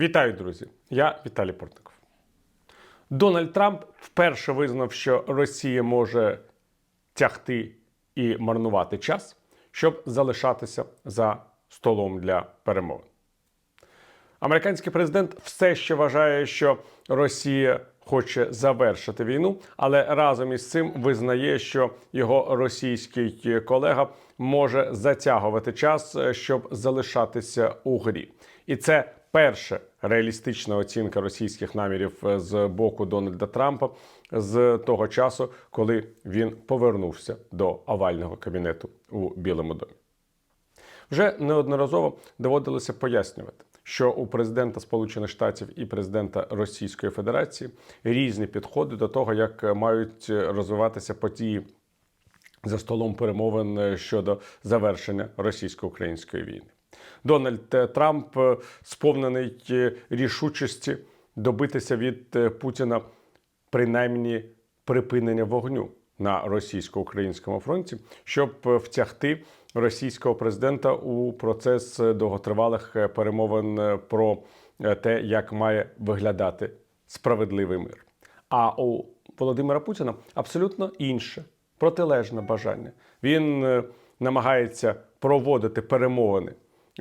Вітаю, друзі! Я Віталій Портников. Дональд Трамп вперше визнав, що Росія може тягти і марнувати час, щоб залишатися за столом для перемовин. Американський президент все ще вважає, що Росія хоче завершити війну, але разом із цим визнає, що його російський колега може затягувати час, щоб залишатися у грі. І це перша реалістична оцінка російських намірів з боку Дональда Трампа з того часу, коли він повернувся до овального кабінету у Білому домі. Вже неодноразово доводилося пояснювати, що у президента Сполучених Штатів і президента Російської Федерації різні підходи до того, як мають розвиватися події за столом перемовин щодо завершення російсько-української війни. Дональд Трамп сповнений рішучості добитися від Путіна принаймні припинення вогню на російсько-українському фронті, щоб втягти російського президента у процес довготривалих перемовин про те, як має виглядати справедливий мир. А у Володимира Путіна абсолютно інше протилежне бажання. Він е, намагається проводити перемовини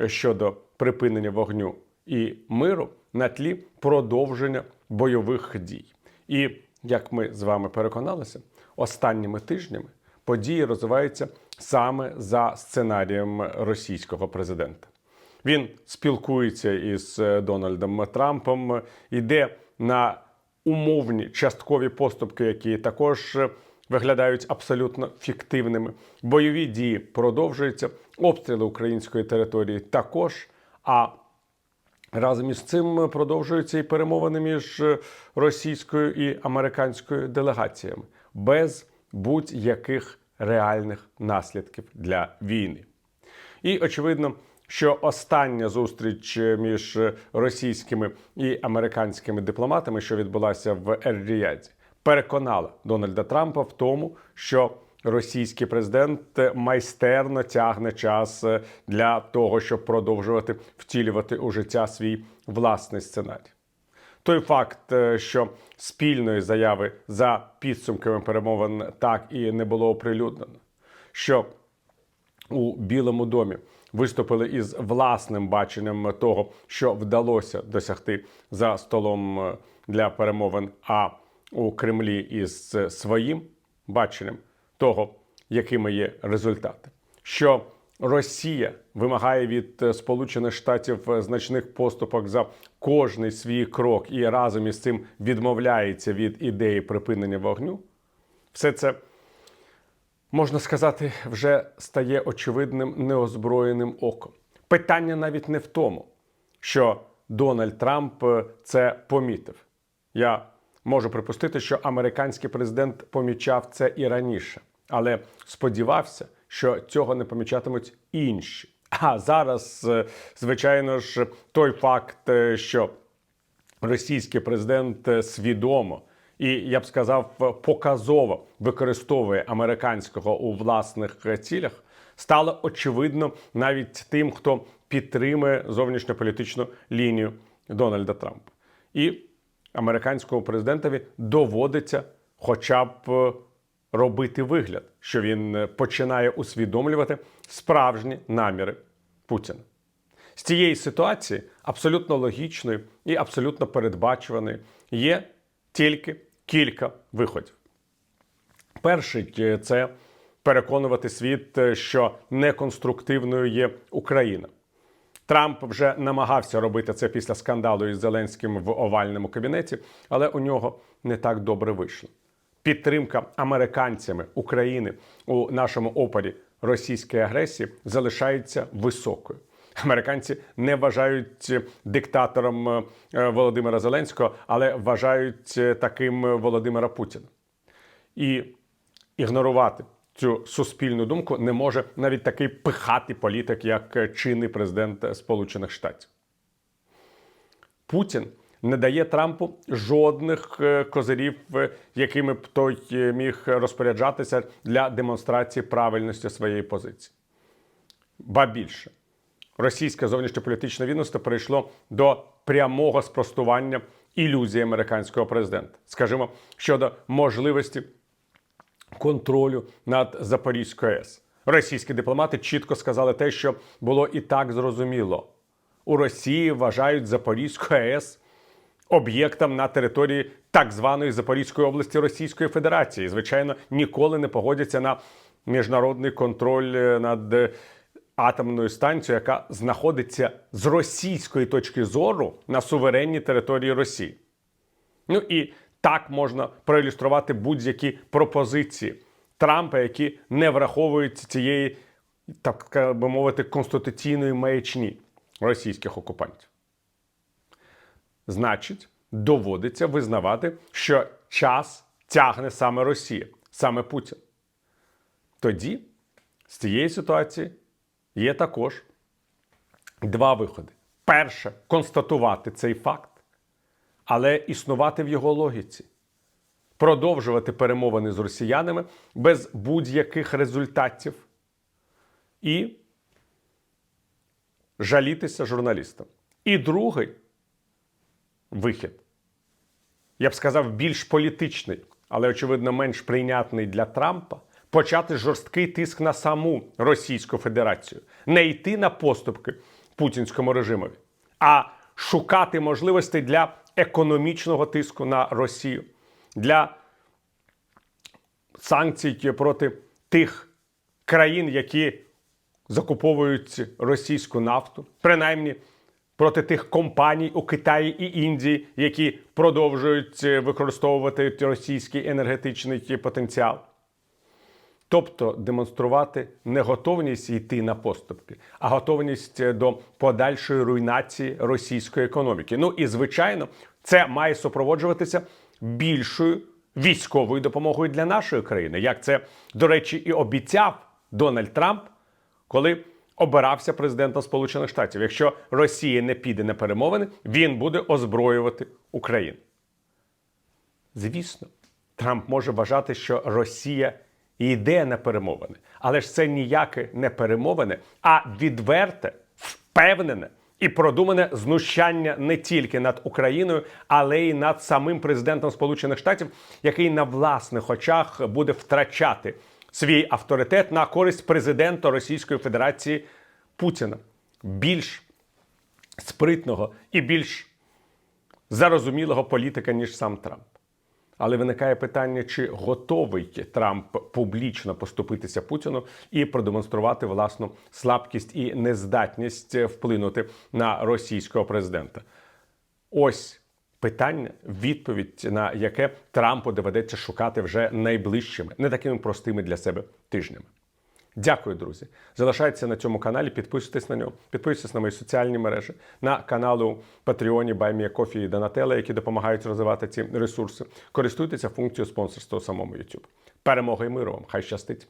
щодо припинення вогню і миру на тлі продовження бойових дій. І як ми з вами переконалися, останніми тижнями події розвиваються саме за сценарієм російського президента. Він спілкується із Дональдом Трампом, йде на умовні часткові поступки, які також виглядають абсолютно фіктивними. Бойові дії продовжуються, обстріли української території також. А разом із цим продовжуються і перемовини між російською і американською делегаціями без будь-яких реальних наслідків для війни. І очевидно, що остання зустріч між російськими і американськими дипломатами, що відбулася в Ер-Ріяді, переконала Дональда Трампа в тому, що російський президент майстерно тягне час для того, щоб продовжувати втілювати у життя свій власний сценарій. Той факт, що спільної заяви за підсумками перемовин так і не було оприлюднено, що у Білому домі виступили із власним баченням того, що вдалося досягти за столом для перемовин, а у Кремлі із своїм баченням того, якими є результати, що Росія вимагає від Сполучених Штатів значних поступок за кожний свій крок і разом із цим відмовляється від ідеї припинення вогню. Все це можна сказати вже стає очевидним неозброєним оком. Питання навіть не в тому, що Дональд Трамп це помітив. Я можу припустити, що американський президент помічав це і раніше, але сподівався що цього не помічатимуть інші. А зараз, звичайно ж, той факт, що російський президент свідомо і я б сказав, показово використовує американського у власних цілях, стало очевидно навіть тим, хто підтримує зовнішньополітичну лінію Дональда Трампа. І американському президентові доводиться, хоча б робити вигляд, що він е, починає усвідомлювати справжні наміри Путіна. З цієї ситуації абсолютно логічною і абсолютно передбачуваною є тільки кілька виходів. Перший е, це переконувати світ, е, що неконструктивною є Україна. Трамп вже намагався робити це після скандалу із Зеленським в овальному кабінеті, але у нього не так добре вийшло підтримка американцями України у нашому опорі російської агресії залишається високою. Американці не вважають диктатором е, Володимира Зеленського, але вважають е, таким Володимира Путіна. І ігнорувати цю суспільну думку не може навіть такий пихатий політик, як чинний президент Сполучених Штатів. Путін не дає Трампу жодних е, козирів, е, якими б той е, міг розпоряджатися для демонстрації правильності своєї позиції. Ба більше, російське зовнішньополітичне відомство перейшло до прямого спростування ілюзії американського президента, скажімо, щодо можливості контролю над Запорізькою АЕС. Російські дипломати чітко сказали те, що було і так зрозуміло. У Росії вважають Запорізьку АЕС об'єктом на території так званої Запорізької області Російської Федерації. Звичайно, ніколи не погодяться на міжнародний контроль е, над е, атомною станцією, яка знаходиться з російської точки зору на суверенній території Росії. Ну і так можна проілюструвати будь-які пропозиції Трампа, які не враховують цієї, так би мовити, конституційної маячні російських окупантів. Значить, доводиться визнавати, що час тягне саме Росія, саме Путін. Тоді з цієї ситуації є також два виходи: перше констатувати цей факт, але існувати в його логіці, продовжувати перемовини з росіянами без будь-яких результатів і жалітися журналістам. І другий вихід, я б сказав, більш політичний, але, очевидно, менш прийнятний для Трампа. Почати жорсткий тиск на саму Російську Федерацію, не йти на поступки путінському режимові, а шукати можливості для економічного тиску на Росію, для санкцій проти тих країн, які закуповують російську нафту, принаймні проти тих компаній у Китаї і Індії, які продовжують використовувати російський енергетичний потенціал. Тобто демонструвати не готовність йти на поступки, а готовність до подальшої руйнації російської економіки. Ну і звичайно, це має супроводжуватися більшою військовою допомогою для нашої країни, як це, до речі, і обіцяв Дональд Трамп, коли обирався президентом Сполучених Штатів. Якщо Росія не піде на перемовини, він буде озброювати Україну. Звісно, Трамп може вважати, що Росія йде на перемовини, але ж це ніяке не перемовини, а відверте, впевнене і продумане знущання не тільки над Україною, але й над самим президентом Сполучених Штатів, який на власних очах буде втрачати свій авторитет на користь президента Російської Федерації Путіна, більш спритного і більш зарозумілого політика, ніж сам Трамп. Але виникає питання, чи готовий Трамп публічно поступитися Путіну і продемонструвати власну слабкість і нездатність вплинути на російського президента. Ось питання, відповідь на яке Трампу доведеться шукати вже найближчими, не такими простими для себе тижнями. Дякую, друзі. Залишайтеся на цьому каналі, підписуйтесь на нього, підписуйтесь на мої соціальні мережі, на канали у Патреоні, Баймія Кофі і Донателла, які допомагають розвивати ці ресурси. Користуйтеся функцією спонсорства у самому YouTube. Перемоги і миру вам! Хай щастить!